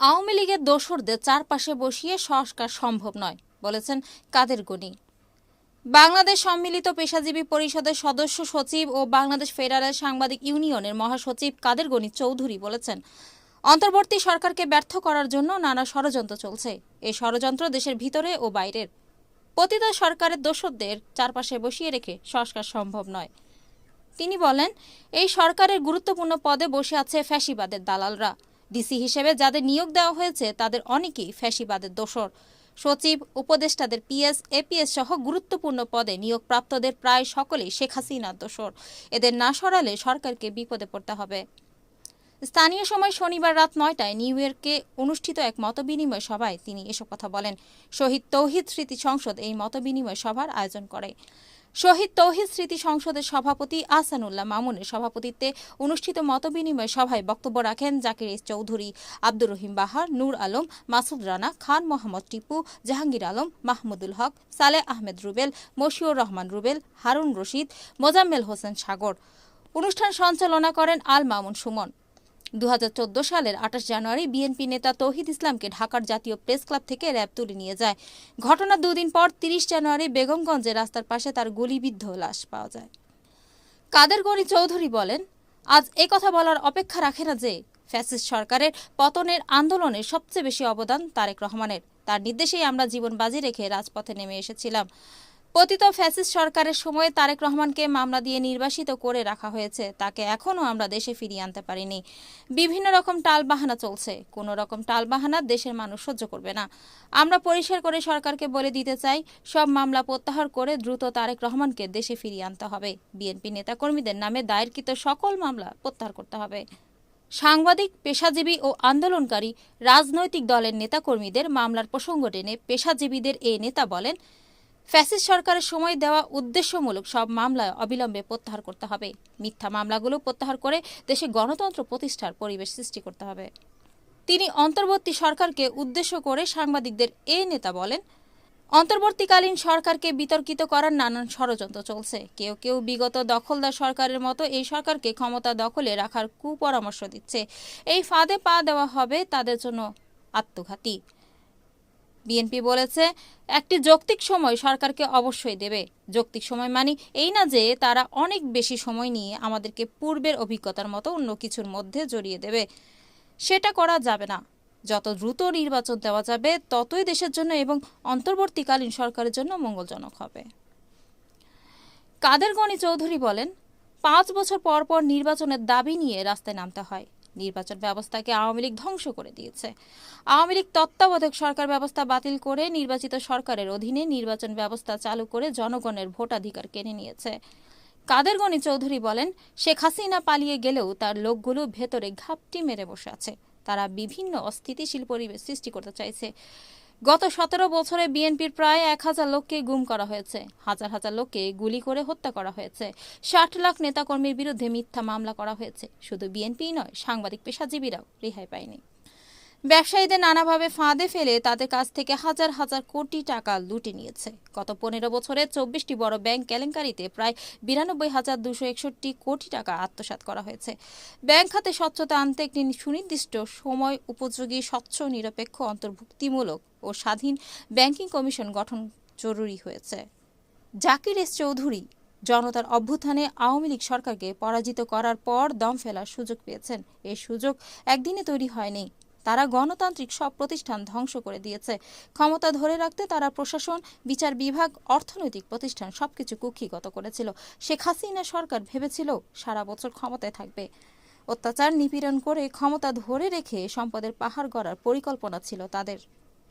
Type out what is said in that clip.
আওয়ামী লীগের দোসরদের চারপাশে বসিয়ে সংস্কার সম্ভব নয়, বলেছেন কাদের গনি বাংলাদেশ সম্মিলিত পেশাজীবী পরিষদের সদস্য সচিব ও বাংলাদেশ ফেডারেল সাংবাদিক ইউনিয়নের মহাসচিব কাদের গনি চৌধুরী বলেছেন, অন্তর্বর্তী সরকারকে ব্যর্থ করার জন্য নানা ষড়যন্ত্র চলছে, এই ষড়যন্ত্র দেশের ভিতরে ও বাইরের। পতিত সরকারের দোসরদের চারপাশে বসিয়ে রেখে সংস্কার সম্ভব নয়। তিনি বলেন, এই সরকারের গুরুত্বপূর্ণ পদে বসে আছে ফ্যাসিবাদের দালালরা। ডিসি হিসেবে যাদের নিয়োগ দেওয়া হয়েছে, তাদের অনেকেই ফ্যাসিবাদের দোসর সচিব, উপদেষ্টাদের পিএস, এপিএস সহ গুরুত্বপূর্ণ পদে নিয়োগপ্রাপ্তদের প্রায় সকলেই শেখ হাসিনার দোসর এদের না সরালে সরকারকে বিপদে পড়তে হবে। স্থানীয় সময় শনিবার রাত নয়টায় নিউ ইয়র্কে অনুষ্ঠিত এক মতবিনিময় সভায় তিনি এসব কথা বলেন। শহীদ তৌহিদ স্মৃতি সংসদ এই মতবিনিময় সভার আয়োজন করে। শহীদ তৌহিদ স্মৃতি সংসদের সভাপতি আহসানুল্লাহ মামুনের সভাপতিত্বে অনুষ্ঠিত মতবিনিময় সভায় বক্তব্য রাখেন জাকির এস চৌধুরী, আব্দুর রহিম বাহার, নূর আলম, মাসুদ রানা, খান মোহাম্মদ টিপু, জাহাঙ্গীর আলম, মাহমুদুল হক সালেহ আহমেদ রুবেল, মশিউর রহমান রুবেল, হারুন রশিদ, মোজাম্মেল হোসেন সাগর। অনুষ্ঠান সঞ্চালনা করেন আল মামুন সুমন। দুহাজার চোদ্দ সালের আঠাশ জানুয়ারি বিএনপি নেতা তৌহিদ ইসলামকে ঢাকার জাতীয় প্রেস ক্লাব থেকে র্যাব তুলে নিয়ে যায়। ঘটনার দুদিন পর তিরিশ জানুয়ারি বেগমগঞ্জে রাস্তার পাশে তার গুলিবিদ্ধ লাশ পাওয়া যায়। কাদের গনি চৌধুরী বলেন, আজ এ কথা বলার অপেক্ষা রাখে না যে ফ্যাসিস্ট সরকারের পতনের আন্দোলনে সবচেয়ে বেশি অবদান তারেক রহমানের। তার নির্দেশেই আমরা জীবন বাজি রেখে রাজপথে নেমে এসেছিলাম। পতিত ফ্যাসিস্ট সরকারের সময়ে তারেক রহমানকে মামলা দিয়ে নির্বাসিত করে রাখা হয়েছে। তাকে এখনও আমরা দেশে ফিরিয়ে আনতে পারিনি। বিভিন্ন রকম টালবাহানা চলছে। কোনো রকম টালবাহানা দেশের মানুষ সহ্য করবে না। আমরা পরিষ্কার করে সরকারকে বলে দিতে চাই, সব মামলা প্রত্যাহার করে দ্রুত তারেক রহমানকে দেশে ফিরিয়ে আনতে হবে। বিএনপি নেতাকর্মীদের নামে দায়েরকৃত সকল মামলা প্রত্যাহার করতে হবে। সাংবাদিক, পেশাজীবী ও আন্দোলনকারী রাজনৈতিক দলের নেতাকর্মীদের মামলার প্রসঙ্গ টেনে পেশাজীবীদের এ নেতা বলেন ফ্যাসিস্ট সরকারের সময় দেওয়া উদ্দেশ্যমূলক সব মামলায় অবিলম্বে প্রত্যাহার করতে হবে। মিথ্যা মামলাগুলো প্রত্যাহার করে দেশে গণতন্ত্র প্রতিষ্ঠার পরিবেশ সৃষ্টি করতে হবে। তিনি অন্তর্বর্তী সরকারকে উদ্দেশ্য করে সাংবাদিকদের এ নেতা বলেন, অন্তর্বর্তীকালীন সরকারকে বিতর্কিত করার নানান ষড়যন্ত্র চলছে। কেউ কেউ বিগত দখলদার সরকারের মতো এই সরকারকে ক্ষমতা দখলে রাখার কুপরামর্শ দিচ্ছে। এই ফাঁদে পা দেওয়া হবে তাদের জন্য আত্মঘাতী। বিএনপি বলেছে, একটি যৌক্তিক সময় সরকারকে অবশ্যই দেবে। যৌক্তিক সময় মানে এই না যে তারা অনেক বেশি সময় নিয়ে আমাদেরকে পূর্বের অভিজ্ঞতার মতো অন্য কিছুর মধ্যে জড়িয়ে দেবে। সেটা করা যাবে না। যত দ্রুত নির্বাচন দেওয়া যাবে, ততই দেশের জন্য এবং অন্তর্বর্তীকালীন সরকারের জন্য মঙ্গলজনক হবে। কাদের গণি চৌধুরী বলেন, পাঁচ বছর পর পর নির্বাচনের দাবি নিয়ে রাস্তায় নামতে হয়। নির্বাচন ব্যবস্থাকে আওয়ামী লীগ ধ্বংস করে দিয়েছে। আওয়ামী লীগ তত্ত্বাবধায়ক সরকার ব্যবস্থা বাতিল করে নির্বাচিত সরকারের অধীনে নির্বাচন ব্যবস্থা চালু করে জনগণের ভোটাধিকার কেনে নিয়েছে। কাদের গণি চৌধুরী বলেন, শেখ হাসিনা পালিয়ে গেলেও তার লোকগুলো ভেতরে ঘাপটি মেরে বসে আছে। তারা বিভিন্ন অস্থিতিশীল পরিবেশ সৃষ্টি করতে চাইছে। গত সতেরো বছরে বিএনপির প্রায় এক হাজার লোককে গুম করা হয়েছে। হাজার হাজার লোককে গুলি করে হত্যা করা হয়েছে। ষাট লাখ নেতাকর্মীর বিরুদ্ধে মিথ্যা মামলা করা হয়েছে। শুধু বিএনপিই নয়, সাংবাদিক পেশাজীবীরাও রেহাই পায়নি। ব্যবসায়ীদের নানাভাবে ফাঁদে ফেলে তাদের কাছ থেকে হাজার হাজার কোটি টাকা লুটে নিয়েছে। গত পনেরো বছরে চব্বিশটি বড় ব্যাংক কেলেঙ্কারিতে প্রায় বিরানব্বই হাজার দুশো একষট্টি কোটি টাকা আত্মসাৎ করা হয়েছে। ব্যাংক খাতে স্বচ্ছতা আনতে একটি সুনির্দিষ্ট সময় উপযোগী, স্বচ্ছ, নিরপেক্ষ, অন্তর্ভুক্তিমূলক ও স্বাধীন ব্যাংকিং কমিশন গঠন জরুরি হয়েছে। জাকির এস চৌধুরী জনতার অভ্যুত্থানে আওয়ামী লীগ সরকারকে পরাজিত করার পর দম ফেলার সুযোগ পেয়েছেন। এই সুযোগ একদিনে তৈরি হয়নি। তারা গণতান্ত্রিক সব প্রতিষ্ঠান ধ্বংস করে দিয়েছে। ক্ষমতা ধরে রাখতে তারা প্রশাসন, বিচার বিভাগ, অর্থনৈতিক প্রতিষ্ঠান সবকিছু কুক্ষিগত করেছিল। শেখ হাসিনা সরকার ভেবেছিল সারা বছর ক্ষমতায় থাকবে। অত্যাচার নিপীড়ন করে ক্ষমতা ধরে রেখে সম্পদের পাহাড় গড়ার পরিকল্পনা ছিল তাদের।